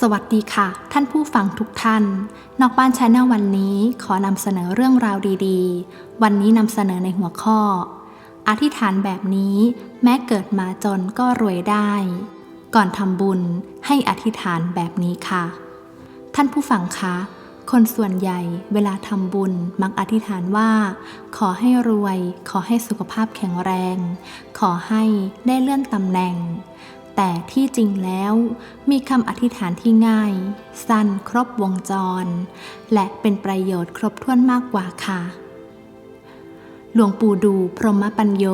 สวัสดีค่ะ ท่านผู้ฟังทุกท่าน นอกบ้านชาแนลวันนี้ขอนำเสนอเรื่องราวดีๆ วันนี้นำเสนอในหัวข้อ อธิษฐานแบบนี้แม้เกิดมาจนก็รวยได้ ก่อนทำบุญให้อธิษฐานแบบนี้ค่ะ ท่านผู้ฟังคะคนส่วนใหญ่เวลาทำบุญมักอธิษฐานว่า ขอให้รวย ขอให้สุขภาพแข็งแรง ขอให้ได้เลื่อนตำแหน่ง แต่ที่จริงแล้วมีคำอธิษฐานที่ง่าย สั้นครบวงจร และเป็นประโยชน์ครบถ้วนมากกว่าค่ะ หลวงปู่ดูพรหมปัญโย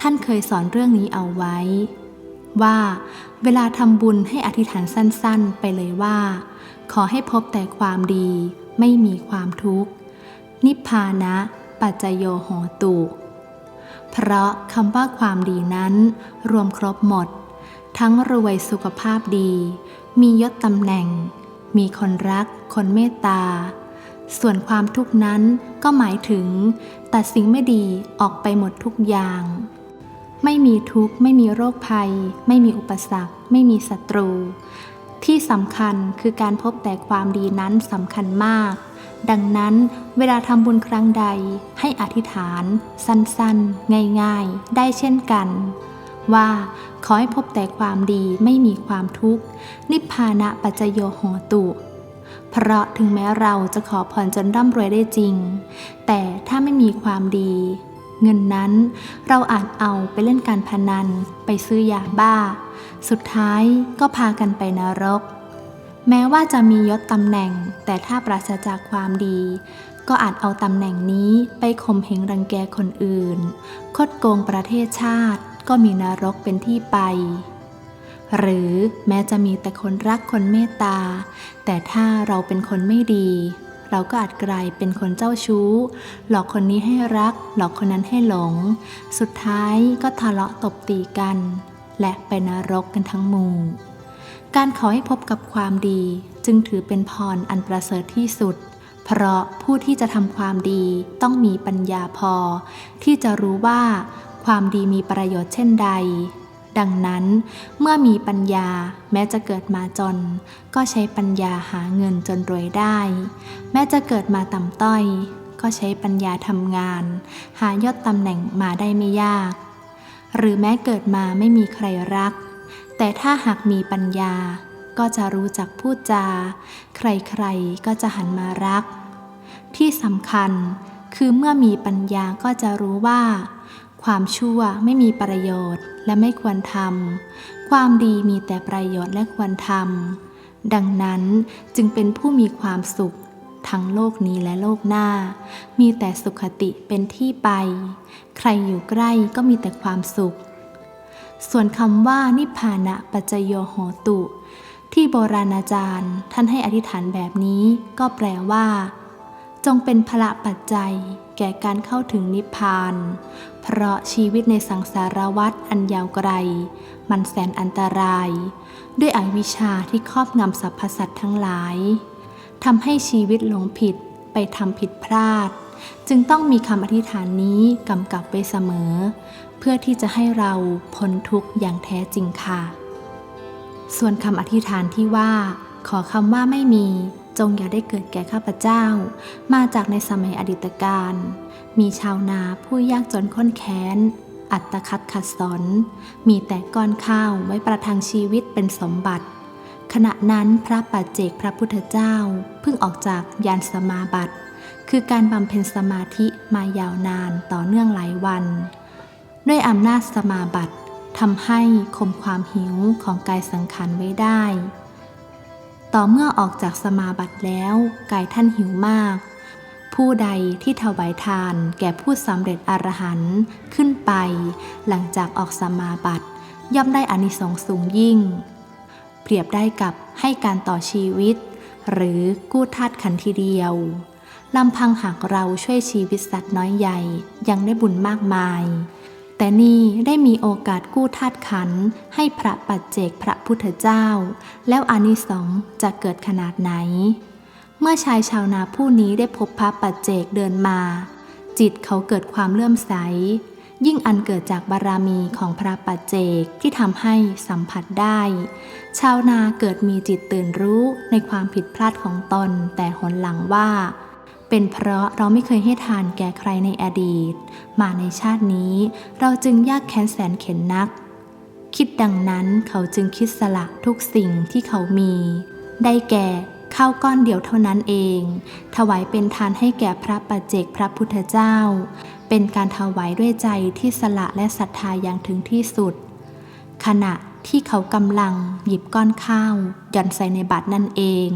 ท่านเคยสอนเรื่องนี้เอาไว้ ว่าเวลาทำบุญให้อธิษฐานสั้นๆ ไปเลยว่า ขอให้พบแต่ความดี ไม่มีความทุกข์ นิพพานะปัจจโยโหตุ เพราะคำว่าความดีนั้นรวมครบหมด ทั้งรวยสุขภาพดี มียศตำแหน่ง มีคนรัก คนเมตตา ส่วนความทุกข์นั้นก็หมายถึง ตัดสิ่งไม่ดีออกไปหมดทุกอย่าง ไม่มีทุกข์ ไม่มีโรคภัย ไม่มีอุปสรรค ไม่มีศัตรู ที่สำคัญคือการพบแต่ความดีนั้นสำคัญมาก ดังนั้นเวลาทำบุญครั้งใดให้อธิษฐาน สั้นๆ ง่ายๆ ได้เช่นกัน ว่าขอให้พบแต่ความดีไม่มีความทุกข์ นิพพานะปัจจโยโหตุ เพราะถึงแม้เราจะขอพรจนร่ำรวยได้จริง แต่ถ้าไม่มีความดี เงินนั้นเราอาจเอาไปเล่นการพนัน ไปซื้อยาบ้า สุดท้ายก็พากันไปนรก แม้ว่าจะมียศตำแหน่ง แต่ถ้าปราศจากความดี ก็อาจเอาตำแหน่งนี้ไปข่มเหงรังแกคนอื่น คดโกงประเทศชาติ ก็มีนรกเป็นที่ไป หรือแม้จะมีแต่คนรักคนเมตตา แต่ถ้าเราเป็นคนไม่ดี เราก็อาจกลายเป็นคนเจ้าชู้ หลอกคนนี้ให้รัก หลอกคนนั้นให้หลง สุดท้ายก็ทะเลาะตบตีกัน และไปนรกกันทั้งมูการขอให้พบกับความดีจึงถือเป็นพรอันประเสริฐที่สุด เพราะผู้ที่จะทำความดีต้องมีปัญญาพอ ที่จะรู้ว่า ความดีมีประโยชน์เช่นใด ดังนั้นเมื่อมีปัญญาแม้จะเกิดมาจน ก็ใช้ปัญญาหาเงินจนรวยได้ แม้จะเกิดมาต่ำต้อย ก็ใช้ปัญญาทำงาน หายศตำแหน่งมาได้ไม่ยาก หรือแม้เกิดมาไม่มีใครรัก แต่ถ้าหากมีปัญญาก็จะรู้จักพูดจา ใครๆก็จะหันมารัก ที่สำคัญคือเมื่อมีปัญญาก็จะรู้ว่า ความชั่วไม่มีประโยชน์และไม่ควรทำ ความดีมีแต่ประโยชน์และควรทำ ดังนั้นจึงเป็นผู้มีความสุข ทั้งโลกนี้และโลกหน้า มีแต่สุขติเป็นที่ไป ใครอยู่ใกล้ก็มีแต่ความสุข ส่วนคำว่านิพพานะปัจจโยโหตุ ที่โบราณอาจารย์ ท่านให้อธิษฐานแบบนี้ก็แปลว่า จงเป็นพละปัจจัย แก่การเข้าถึงนิพพาน เพราะชีวิตในสังสารวัฏอันยาวไกล มันแสนอันตราย ด้วยอวิชชาที่ครอบงำสรรพสัตว์ทั้งหลายทำให้ชีวิตหลงผิดไปทำผิดพลาด จึงต้องมีคำอธิษฐานนี้กำกับไว้เสมอ เพื่อที่จะให้เราพ้นทุกข์อย่างแท้จริงค่ะ ส่วนคำอธิษฐานที่ว่า ขอคำว่าไม่มี จงอย่าได้เกิดแก่ข้าพเจ้า มาจากในสมัยอดีตการ มีชาวนาผู้ยากจนข้นแค้น อัตคัดขัดสน มีแต่ก้อนข้าวไว้ประทังชีวิตเป็นสมบัติ ขณะนั้นพระปัจเจกพระพุทธเจ้าเพิ่งออกจากยานสมาบัติ คือการบำเพ็ญสมาธิมายาวนานต่อเนื่องหลายวัน ด้วยอำนาจสมาบัติทำให้ข่มความหิวของกายสังขารไว้ได้ ต่อเมื่อออกจากสมาบัติแล้วกายท่านหิวมาก ผู้ใดที่ถวายทานแก่ผู้สำเร็จอรหันต์ขึ้นไป หลังจากออกสมาบัติย่อมได้อานิสงส์สูงยิ่ง เปรียบได้กับให้การต่อชีวิต หรือกู้ธาตขันทีเดียวลำพังหากเราช่วยชีวิตสัตว์น้อยใหญ่ยังได้บุญมากมาย แต่นี่ได้มีโอกาสกู้ธาตุขันให้พระปัจเจกพระพุทธเจ้า แล้วอานิสงส์จะเกิดขนาดไหน เมื่อชายชาวนาผู้นี้ได้พบพระปัจเจกเดินมา จิตเขาเกิดความเลื่อมใส ยิ่งอันเกิดจากบารมีของพระปัจเจกที่ทำให้สัมผัสได้ ชาวนาเกิดมีจิตตื่นรู้ในความผิดพลาดของตนแต่หนหลังว่า เป็นเพราะเราไม่เคยให้ทานแก่ใครในอดีต มาในชาตินี้เราจึงยากแค้นแสนเข็นนัก คิดดังนั้นเขาจึงคิดสละทุกสิ่งที่เขามี ได้แก่ข้าวก้อนเดียวเท่านั้นเอง ถวายเป็นทานให้แก่พระปัจเจกพระพุทธเจ้า เป็นการถวายด้วยใจที่สละและศรัทธาอย่างถึงที่สุด ขณะที่เขากำลังหยิบก้อนข้าวหย่อนใส่ในบาตรนั่นเอง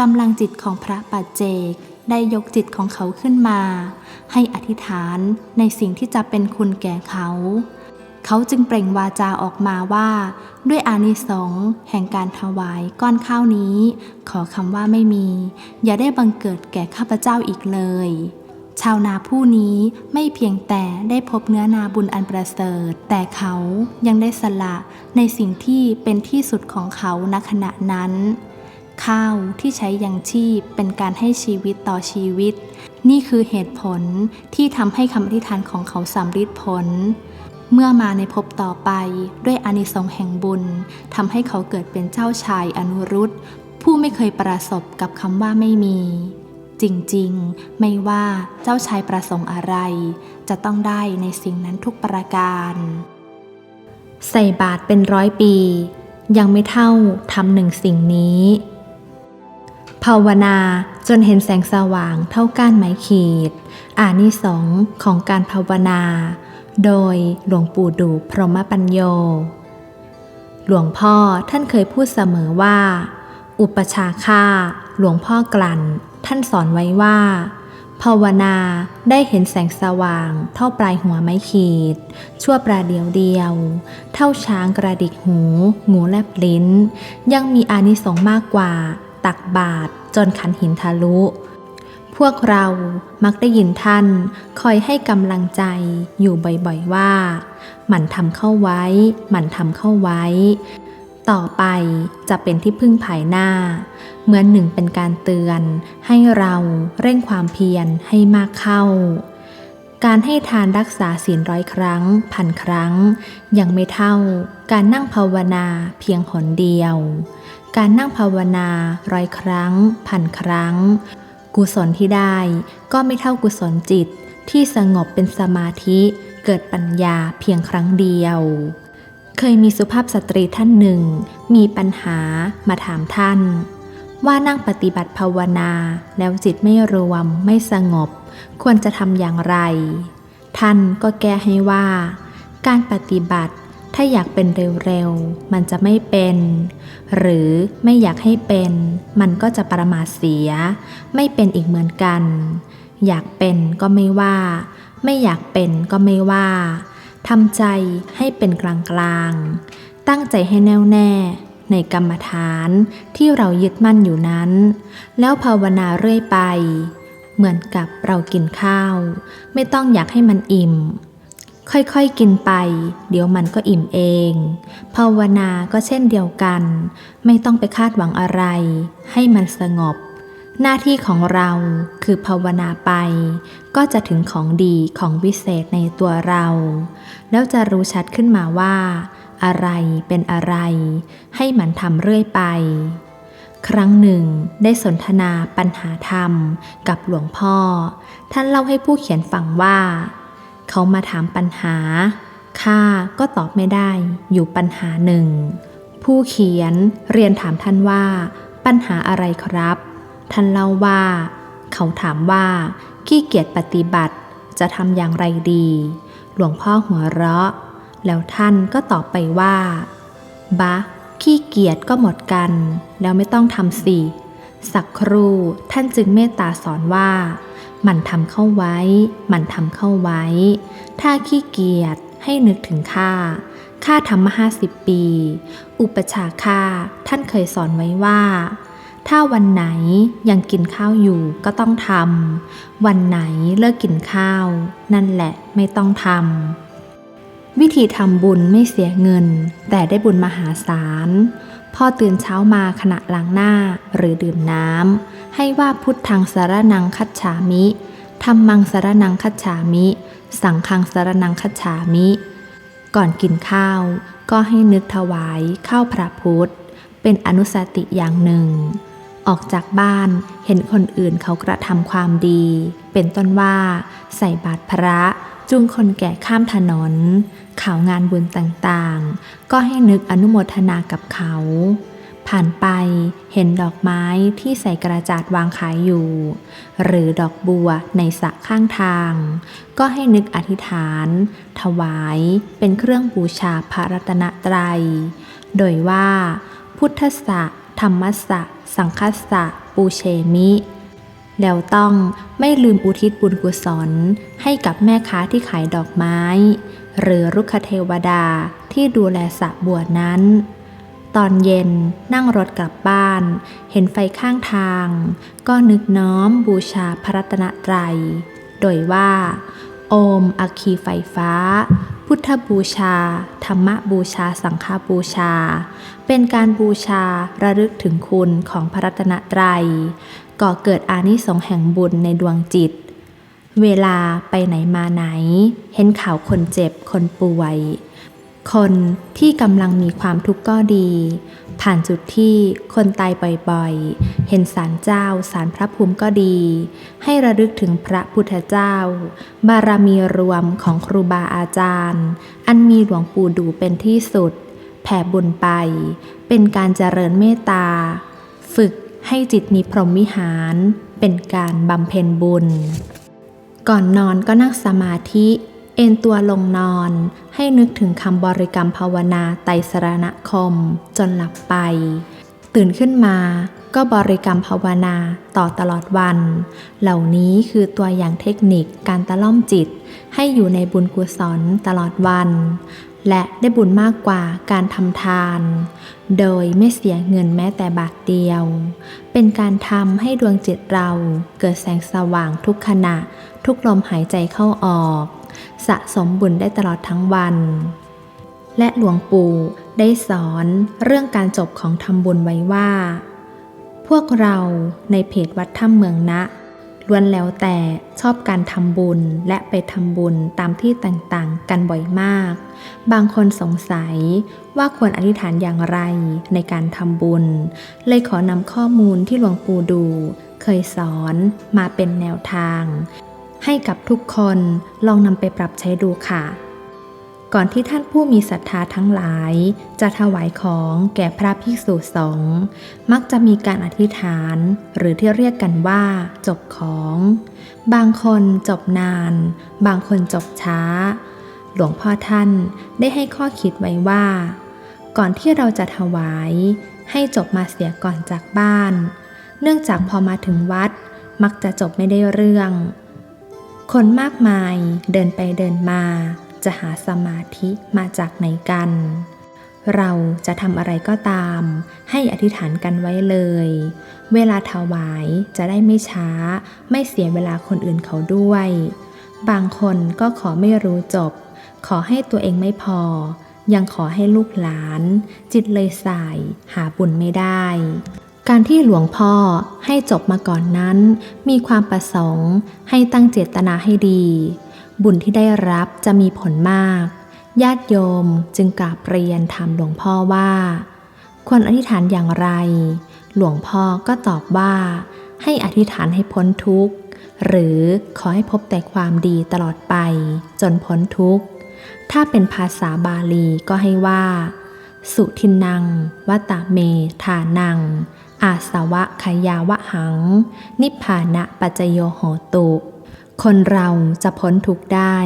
กำลังจิตของพระปัจเจกได้ยกจิตของเขาขึ้นมา ให้อธิษฐานในสิ่งที่จะเป็นคุณแก่เขา เขาจึงเปล่งวาจาออกมาว่า ด้วยอานิสงส์แห่งการถวายก้อนข้าวนี้ ขอคำว่าไม่มี อย่าได้บังเกิดแก่ข้าพเจ้าอีกเลย ชาวนาผู้นี้ไม่เพียงแต่ได้พบเนื้อนาบุญอันประเสริฐ แต่เขายังได้สละในสิ่งที่เป็นที่สุดของเขาณขณะนั้น ข้าวที่ใช้ยังชีพเป็นการให้ชีวิตต่อชีวิต นี่คือเหตุผลที่ทำให้คำอธิษฐานของเขาสำฤทธิ์ผล เมื่อมาในภพต่อไปด้วยอานิสงส์แห่งบุญทำให้เขาเกิดเป็นเจ้าชายอนุรุตผู้ไม่เคยประสบกับคำว่าไม่มี จริงๆ ไม่ว่าเจ้าชายประสงค์อะไร จะต้องได้ในสิ่งนั้นทุกประการ ใส่บาทเป็นร้อยปี ยังไม่เท่าทำหนึ่งสิ่งนี้ ภาวนาจนเห็นแสงสว่างเท่าก้านไม้ขีด อานิสงของการภาวนา โดยหลวงปู่ดูพรหมปัญโย หลวงพ่อท่านเคยพูดเสมอว่า อุปชาค่าหลวงพ่อกลั่น ท่านสอนไว้ว่า ภาวนาได้เห็นแสงสว่างเท่าปลายหัวไม้ขีด ชั่วประเดียวเดียว เท่าช้างกระดิกหู งูแลบลิ้น ยังมีอานิสงส์มากกว่า ตักบาตรจนขันหินทะลุ พวกเรามักได้ยินท่านคอยให้กำลังใจอยู่บ่อยๆว่า หมั่นทำเข้าไว้ หมั่นทำเข้าไว้ ต่อไปจะเป็นที่พึ่งภายหน้า เหมือนหนึ่งเป็นการเตือน ให้เราเร่งความเพียรให้มากเข้าการให้ทานรักษาศีลร้อยครั้ง พันครั้ง ยังไม่เท่าการนั่งภาวนาเพียงหนเดียว การนั่งภาวนาร้อยครั้งพันครั้ง กุศลที่ได้ก็ไม่เท่ากุศลจิตที่สงบเป็นสมาธิเกิดปัญญาเพียงครั้งเดียว เคยมีสุภาพสตรีท่านหนึ่ง มีปัญหามาถามท่าน ว่านั่งปฏิบัติภาวนาแล้วจิตไม่รวมไม่สงบ ควรจะทำอย่างไร ท่านก็แก้ให้ว่า การปฏิบัติ ถ้าอยากเป็นเร็วๆ มันจะไม่เป็น หรือไม่อยากให้เป็น มันก็จะประมาทเสีย ไม่เป็นอีกเหมือนกัน อยากเป็นก็ไม่ว่า ไม่อยากเป็นก็ไม่ว่าทำใจให้เป็นกลางๆ ตั้งใจให้แน่วแน่ในกรรมฐานที่เรายึดมั่นอยู่นั้น แล้วภาวนาเรื่อยไป เหมือนกับเรากินข้าว ไม่ต้องอยากให้มันอิ่ม ค่อยๆกินไป เดี๋ยวมันก็อิ่มเอง ภาวนาก็เช่นเดียวกัน ไม่ต้องไปคาดหวังอะไร ให้มันสงบ หน้าที่ของเราคือภาวนาไป ก็จะถึงของดีของวิเศษในตัวเรา แล้วจะรู้ชัดขึ้นมาว่า อะไรเป็นอะไร ให้มันทำเรื่อยไป ครั้งหนึ่ง ได้สนทนาปัญหาธรรมกับหลวงพ่อ ท่านเล่าให้ผู้เขียนฟังว่า เขามาถามปัญหา ข้าก็ตอบไม่ได้อยู่ปัญหาหนึ่ง ผู้เขียนเรียนถามท่านว่า ปัญหาอะไรครับ ท่านเล่าว่า เขาถามว่า ขี้เกียจปฏิบัติจะทำอย่างไรดี หลวงพ่อหัวเราะ แล้วท่านก็ตอบไปว่าบะขี้เกียจก็หมดกัน แล้วไม่ต้องทำสิสักครู่ท่านจึงเมตตาสอนว่า มันทำเข้าไว้ มันทำเข้าไว้ ถ้าขี้เกียจให้นึกถึงข้าข้าทำมาห้าสิบปี อุปชาข้าท่านเคยสอนไว้ว่า ถ้าวันไหนยังกินข้าวอยู่ก็ต้องทำ วันไหนเลิกกินข้าว นั่นแหละไม่ต้องทำ วิธีทำบุญไม่เสียเงิน แต่ได้บุญมหาศาล พ่อตื่นเช้ามาขณะล้างหน้าหรือดื่มน้ำให้ว่าพุทธังสารนังคัจฉามิธรรมังสารนังคัจฉามิ สังฆังสารนังคัจฉามิ ก่อนกินข้าว ก็ให้นึกถวายข้าวพระพุทธ เป็นอนุสติอย่างหนึ่ง ออกจากบ้านเห็นคนอื่นเขากระทำความดี เป็นต้นว่าใส่บาตรพระ จูงคนแก่ข้ามถนน ข่าวงานบุญต่างๆ ก็ให้นึกอนุโมทนากับเขา ผ่านไปเห็นดอกไม้ที่ใส่กระจาดวางขายอยู่ หรือดอกบัวในสระข้างทาง ก็ให้นึกอธิษฐาน ถวายเป็นเครื่องบูชาพระรัตนตรัย โดยว่า พุทธสะธรรมสะ สังคัสสะ ปูเชมิ แล้วต้องไม่ลืมอุทิศบุญกุศลให้กับแม่ค้าที่ขายดอกไม้ หรือรุกขเทวดาที่ดูแลสระบัวนั้น ตอนเย็นนั่งรถกลับบ้าน เห็นไฟข้างทาง ก็นึกน้อมบูชาพระรัตนตรัย โดยว่า โอมอคคีไฟฟ้า พุทธบูชา ธรรมบูชาสังฆบูชา เป็นการบูชาระลึกถึงคุณของพระรัตนตรัย ก่อเกิดอานิสงส์แห่งบุญในดวงจิต เวลาไปไหนมาไหน เห็นข่าวคนเจ็บคนป่วย คนที่กำลังมีความทุกข์ก็ดี ผ่านจุดที่คนตายบ่อยๆ เห็นศาลเจ้าศาลพระภูมิก็ดี ให้ระลึกถึงพระพุทธเจ้า บารมีรวมของครูบาอาจารย์ อันมีหลวงปู่ดูเป็นที่สุด แผ่บุญไป เป็นการเจริญเมตตา ให้จิตมีพรหมวิหารเป็นการบำเพ็ญบุญ ก่อนนอนก็นั่งสมาธิ เอนตัวลงนอนให้นึกถึงคำบริกรรมภาวนาไตรสรณคม จนหลับไป ตื่นขึ้นมาก็บริกรรมภาวนาต่อตลอดวัน เหล่านี้คือตัวอย่างเทคนิคการตะล่อมจิตให้อยู่ในบุญกุศลตลอดวัน และได้บุญมากกว่าการทำทาน โดยไม่เสียเงินแม้แต่บาทเดียว เป็นการทำให้ดวงจิตเราเกิดแสงสว่างทุกขณะ ทุกลมหายใจเข้าออก สะสมบุญได้ตลอดทั้งวัน และหลวงปู่ได้สอนเรื่องการจบของทำบุญไว้ว่า พวกเราในเพจวัดถ้ำเมืองนะ ล้วนแล้วแต่ชอบการทำบุญและไปทำบุญตามที่ต่างๆ กันบ่อยมาก บางคนสงสัยว่าควรอธิษฐานอย่างไรในการทำบุญ เลยขอนำข้อมูลที่หลวงปู่ดู เคยสอนมาเป็นแนวทาง ให้กับทุกคนลองนำไปปรับใช้ดูค่ะ ก่อนที่ท่านผู้มีศรัทธาทั้งหลาย จะถวายของแก่พระภิกษุสงฆ์มักจะมีการอธิษฐาน หรือที่เรียกกันว่า จบของ บางคนจบนาน บางคนจบช้า หลวงพ่อท่านได้ให้ข้อคิดไว้ว่า ก่อนที่เราจะถวาย ให้จบมาเสียก่อนจากบ้าน เนื่องจากพอมาถึงวัด มักจะจบไม่ได้เรื่อง คนมากมายเดินไปเดินมา จะหาสมาธิมาจากไหนกัน เราจะทำอะไรก็ตาม ให้อธิษฐานกันไว้เลย เวลาถวายจะได้ไม่ช้า ไม่เสียเวลาคนอื่นเขาด้วย บางคนก็ขอไม่รู้จบ ขอให้ตัวเองไม่พอ ยังขอให้ลูกหลาน จิตเลยสาย หาบุญไม่ได้การที่หลวงพ่อให้จบมาก่อนนั้น มีความประสงค์ให้ตั้งเจตนาให้ดี บุญที่ได้รับจะมีผลมาก ญาติโยมจึงกราบเรียนถามหลวงพ่อว่า ควรอธิษฐานอย่างไร หลวงพ่อก็ตอบว่า ให้อธิษฐานให้พ้นทุกข์ หรือขอให้พบแต่ความดีตลอดไป จนพ้นทุกข์ ถ้าเป็นภาษาบาลีก็ให้ว่า สุทินังวัตเมธานัง อาสวะขยาวะหัง นิพพานะปัจโยโหตุ คนเราจะพ้นทุกข์ได้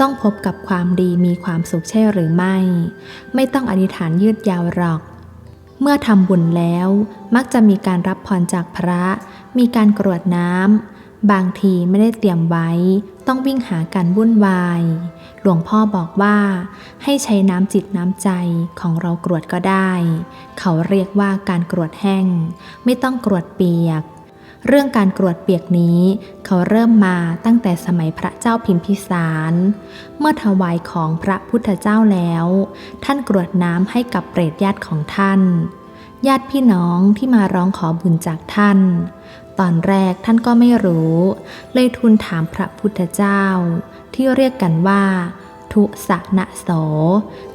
ต้องพบกับความดีมีความสุขใช่หรือไม่ ไม่ต้องอธิษฐานยืดยาวหรอก เมื่อทำบุญแล้ว มักจะมีการรับพรจากพระ มีการกรวดน้ำบางทีไม่ได้เตรียมไว้ ต้องวิ่งหาการวุ่นวาย หลวงพ่อบอกว่า ให้ใช้น้ำจิตน้ำใจของเรากรวดก็ได้ เขาเรียกว่าการกรวดแห้ง ไม่ต้องกรวดเปียก เรื่องการกรวดเปียกนี้ เขาเริ่มมาตั้งแต่สมัยพระเจ้าพิมพิสาร เมื่อถวายของพระพุทธเจ้าแล้ว ท่านกรวดน้ำให้กับเปรตญาติของท่าน ญาติพี่น้องที่มาร้องขอบุญจากท่าน ตอนแรกท่านก็ไม่รู้ เลยทูลถามพระพุทธเจ้า ที่เรียกกันว่า ทุสนะโส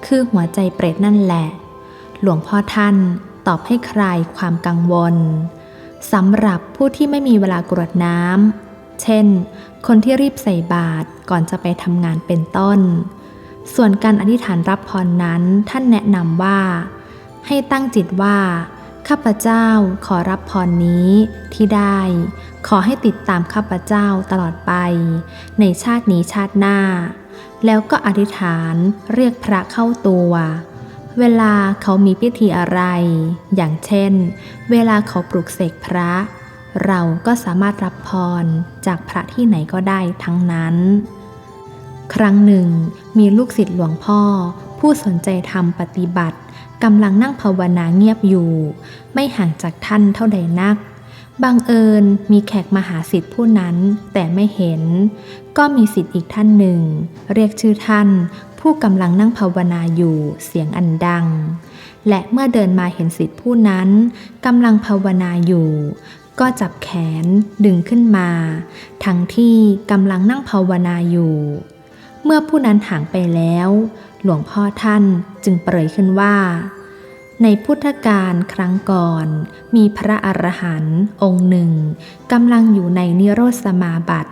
คือหัวใจเปรตนั่นแหละ หลวงพ่อท่านตอบให้คลายความกังวล สำหรับผู้ที่ไม่มีเวลากรวดน้ำ เช่น คนที่รีบใส่บาตรก่อนจะไปทำงานเป็นต้น ส่วนการอธิษฐานรับพรนั้นท่านแนะนำว่า ให้ตั้งจิตว่า ข้าพเจ้าขอรับพรนี้ที่ได้ ขอให้ติดตามข้าพเจ้าตลอดไป ในชาตินี้ชาติหน้า แล้วก็อธิษฐานเรียกพระเข้าตัว เวลาเขามีพิธีอะไร อย่างเช่น เวลาเขาปลุกเสกพระ เราก็สามารถรับพรจากพระที่ไหนก็ได้ทั้งนั้น ครั้งหนึ่ง มีลูกศิษย์หลวงพ่อ ผู้สนใจทำปฏิบัติกำลังนั่งภาวนาเงียบอยู่ ไม่ห่างจากท่านเท่าใดนักบังเอิญมีแขกมาหาสิทธิ์ผู้นั้นแต่ไม่เห็น ก็มีสิทธิ์อีกท่านหนึ่ง เรียกชื่อท่าน ผู้กำลังนั่งภาวนาอยู่เสียงอันดัง และเมื่อเดินมาเห็นสิทธิ์ผู้นั้นกำลังภาวนาอยู่ ก็จับแขนดึงขึ้นมา ทั้งที่กำลังนั่งภาวนาอยู่ เมื่อผู้นั้นห่างไปแล้ว หลวงพ่อท่านจึงเปรยขึ้นว่า ในพุทธกาลครั้งก่อน มีพระอรหันต์องค์หนึ่งกำลังอยู่ในนิโรธสมาบัติ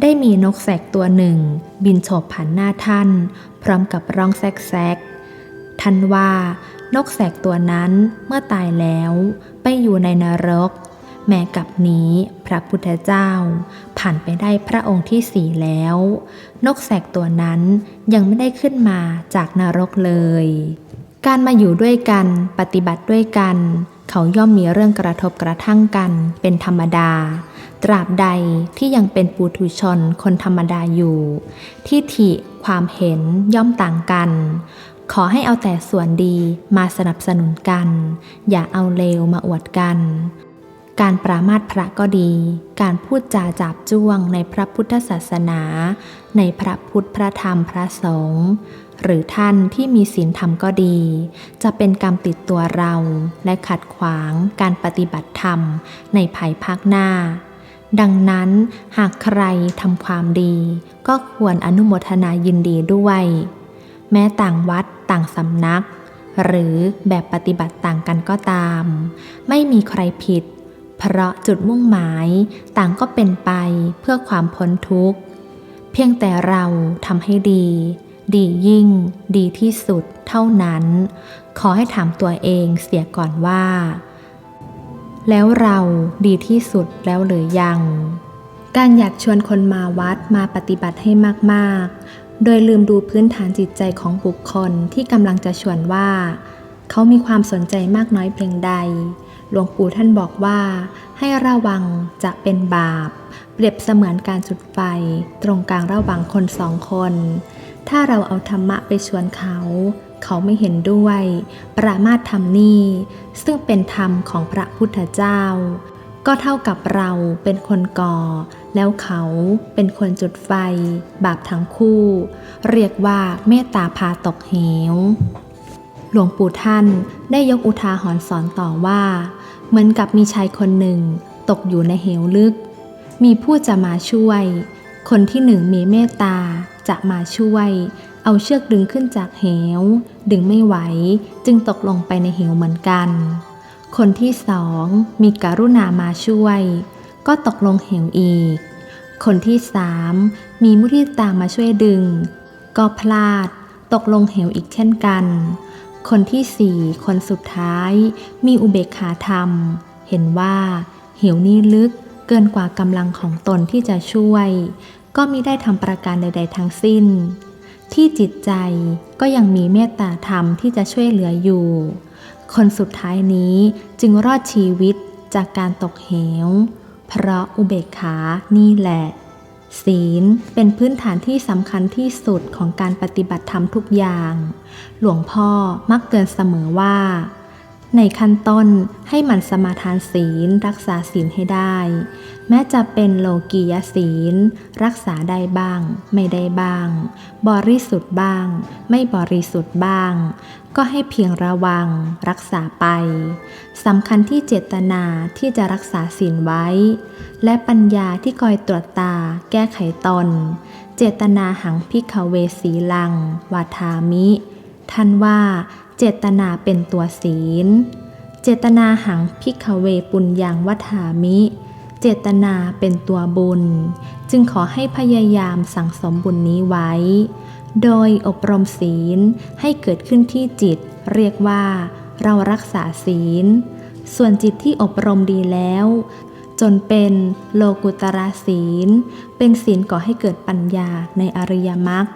ได้มีนกแสกตัวหนึ่ง บินโฉบผ่านหน้าท่าน พร้อมกับร้องแซกแซกท่านว่านกแสกตัวนั้นเมื่อตายแล้วไปอยู่ในนรก แม้กับนี้พระพุทธเจ้า ผ่านไปได้พระองค์ที่สี่แล้ว นกแสกตัวนั้นยังไม่ได้ขึ้นมาจากนรกเลย การมาอยู่ด้วยกันปฏิบัติด้วยกัน เขาย่อมมีเรื่องกระทบกระทั่งกันเป็นธรรมดา ตราบใดที่ยังเป็นปุถุชนคนธรรมดาอยู่ ที่ถิความเห็นย่อมต่างกัน ขอให้เอาแต่ส่วนดีมาสนับสนุนกัน อย่าเอาเลวมาอวดกัน การปรามาสพระก็ดี การพูดจาจับจ้วงในพระพุทธศาสนา ในพระพุทธพระธรรมพระสงฆ์หรือท่านที่มีศีลธรรมก็ดี จะเป็นกรรมติดตัวเรา และขัดขวางการปฏิบัติธรรมในภายภาคหน้า ดังนั้นหากใครทำความดี ก็ควรอนุโมทนายินดีด้วย แม้ต่างวัดต่างสำนัก หรือแบบปฏิบัติต่างกันก็ตาม ไม่มีใครผิด เพราะจุดมุ่งหมายต่างก็เป็นไปเพื่อความพ้นทุกข์ เพียงแต่เราทำให้ดี ดียิ่ง ดีที่สุดเท่านั้น ขอให้ถามตัวเองเสียก่อนว่า แล้วเราดีที่สุดแล้วหรือยัง การอยากชวนคนมาวัดมาปฏิบัติให้มากๆ โดยลืมดูพื้นฐานจิตใจของบุคคลที่กำลังจะชวนว่า เขามีความสนใจมากน้อยเพียงใด หลวงปู่ท่านบอกว่า ให้ระวังจะเป็นบาป เปรียบเสมือนการจุดไฟ ตรงกลางระหว่างคนสองคน ถ้าเราเอาธรรมะไปชวนเขา เขาไม่เห็นด้วย ประมาทธรรมนี่ซึ่งเป็นธรรมของพระพุทธเจ้า ก็เท่ากับเราเป็นคนก่อ แล้วเขาเป็นคนจุดไฟ บาปทั้งคู่ เรียกว่าเมตตาพาตกเหว หลวงปู่ท่านได้ยกอุทาหรณ์สอนต่อว่า เหมือนกับมีชายคนหนึ่งตกอยู่ในเหวลึก มีผู้จะมาช่วย คนที่หนึ่งมีเมตตาจะมาช่วย เอาเชือกดึงขึ้นจากเหว ดึงไม่ไหว จึงตกลงไปในเหวเหมือนกัน คนที่สองมีกรุณามาช่วย ก็ตกลงเหวอีก คนที่สามมีมุทิตามาช่วยดึง ก็พลาด ตกลงเหวอีกเช่นกัน คนที่สี่คนสุดท้าย มีอุเบกขาธรรม เห็นว่า เหวนี้ลึกเกินกว่ากำลังของตนที่จะช่วย ก็มิได้ทำประการใด ๆ ทั้งสิ้น ที่จิตใจก็ยังมีเมตตาธรรมที่จะช่วยเหลืออยู่ คนสุดท้ายนี้จึงรอดชีวิตจากการตกเหว เพราะอุเบกขานี่แหละ ศีลเป็นพื้นฐานที่สำคัญที่สุดของการปฏิบัติธรรมทุกอย่าง หลวงพ่อมักเตือนเสมอว่า ในขั้นต้นให้หมั่นสมาทานศีลรักษาศีลให้ได้ แม้จะเป็นโลกียศีล รักษาได้บ้าง ไม่ได้บ้าง บริสุทธิ์บ้าง ไม่บริสุทธิ์บ้าง ก็ให้เพียงระวัง รักษาไปสำคัญที่เจตนาที่จะรักษาศีลไว้ และปัญญาที่คอยตรวจตา แก้ไขตน เจตนาหังพิกเวสีลัง วาทามิ ท่านว่า เจตนาเป็นตัวศีล เจตนาหังพิกเวปุญญังวัฏามิ เจตนาเป็นตัวบุญ จึงขอให้พยายามสั่งสมบุญนี้ไว้ โดยอบรมศีลให้เกิดขึ้นที่จิต เรียกว่าเรารักษาศีล ส่วนจิตที่อบรมดีแล้ว จนเป็นโลกุตระศีล เป็นศีลก่อให้เกิดปัญญาในอริยมรรค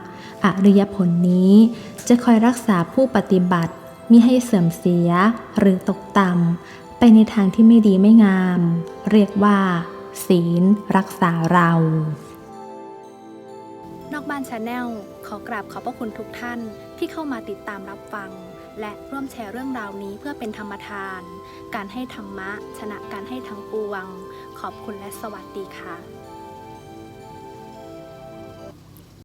อริยผลนี้จะคอยรักษาผู้ปฏิบัติมิให้เสื่อมเสียหรือตกต่ำ ไปในทางที่ไม่ดีไม่งาม เรียกว่า ศีล รักษาเรา นอกบ้านชาแนลขอกราบขอบพระคุณทุกท่านที่เข้ามาติดตามรับฟัง และร่วมแชร์เรื่องราวนี้เพื่อเป็นธรรมทาน การให้ธรรมะ ชนะการให้ทั้งปวง ขอบคุณและสวัสดีค่ะ